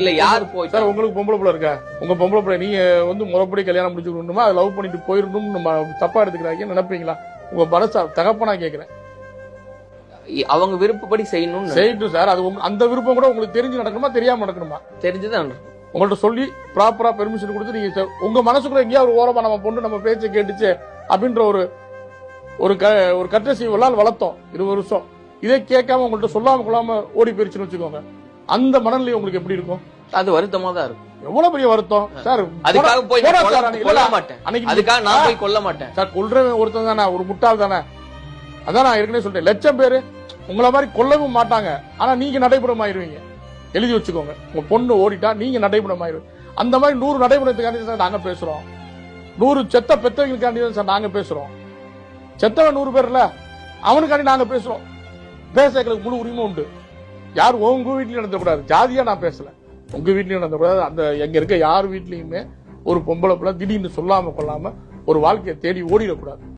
இல்ல யார் போய் சார் உங்களுக்கு பொம்பளை பிள்ளை இருக்கா? உங்க பொம்பளை பிள்ளை நீங்க வந்து முறைப்படி கல்யாணம் முடிச்சுக்கணுமா அதை லவ் பண்ணிட்டு போயிடணும் நம்ம தப்பா எடுத்துக்கிறாங்க நினைப்பீங்களா? உங்க மனசா தகப்பனா கேக்குறேன் அவங்க விருப்பப்படி செய்யணும்னு செய்யட்டும் சார். அது அந்த விருப்பம் கூட உங்களுக்கு தெரிஞ்சு நடக்கணுமா தெரியாம நடக்கணுமா? தெரிஞ்சுதான் உங்கள்ட்ட சொல்லி ப்ராப்பரா பெர்மிஷன் கொடுத்து நீங்க உங்க மனசுக்குள்ள எங்கேயாவது ஒரு ஓரமா நம்ம பொண்ணு நம்ம பேச்சை கேட்டுச்சு அப்படின்ற ஒரு ஒரு க ஒரு கட்டசி வளர்த்தோம் இருபது வருஷம். இதை கேட்காம உங்கள்ட்ட சொல்லாம கொள்ளாம ஓடி போயிருச்சுன்னு வச்சுக்கோங்க. அந்த மனநிலை உங்களுக்கு எப்படி இருக்கும்? அது வருத்தமா தான் இருக்கும். எவ்வளவு பெரிய வருத்தம்? சார் அதுக்காக போய் கொல்ல-. மாட்டேன். அதுக்காக நான் போய் கொல்ல மாட்டேன். சார் கொல்றவன் ஒருத்தன் தானே ஒரு முட்டாள் தானே. அதான் நான் ஏற்கனவே சொல்லிட்டேன். லட்சம் பேரு உங்களை மாதிரி கொல்லவும் மாட்டாங்க. ஆனா நீங்க நடைபெறம் ஆயிருவீங்க எழுதி வச்சுக்கோங்க. உங்க பொண்ணு ஓடிட்டா நீங்க நடைபெறம் ஆயிருவீங்க அந்த மாதிரி நூறு நடைபெறத்துக்காண்டி சார் நாங்க பேசுறோம். நூறு செத்த பெத்தவங்களுக்காண்டி தான் சார் நாங்க பேசுறோம். செத்தவன் நூறு பேர்ல அவனுக்காண்டி நாங்க பேசுறோம். பேச எங்களுக்கு முழு உரிமை உண்டு. யார் உங்க வீட்லயும் நடத்தக்கூடாது ஜாதியா நான் பேசல. உங்க வீட்லயும் நடத்தக்கூடாது அந்த எங்க இருக்க யார் வீட்லயுமே ஒரு பொம்பளை பிள்ளை திடீர்னு சொல்லாம கொள்ளாம ஒரு வாழ்க்கையை தேடி ஓடிடக்கூடாது.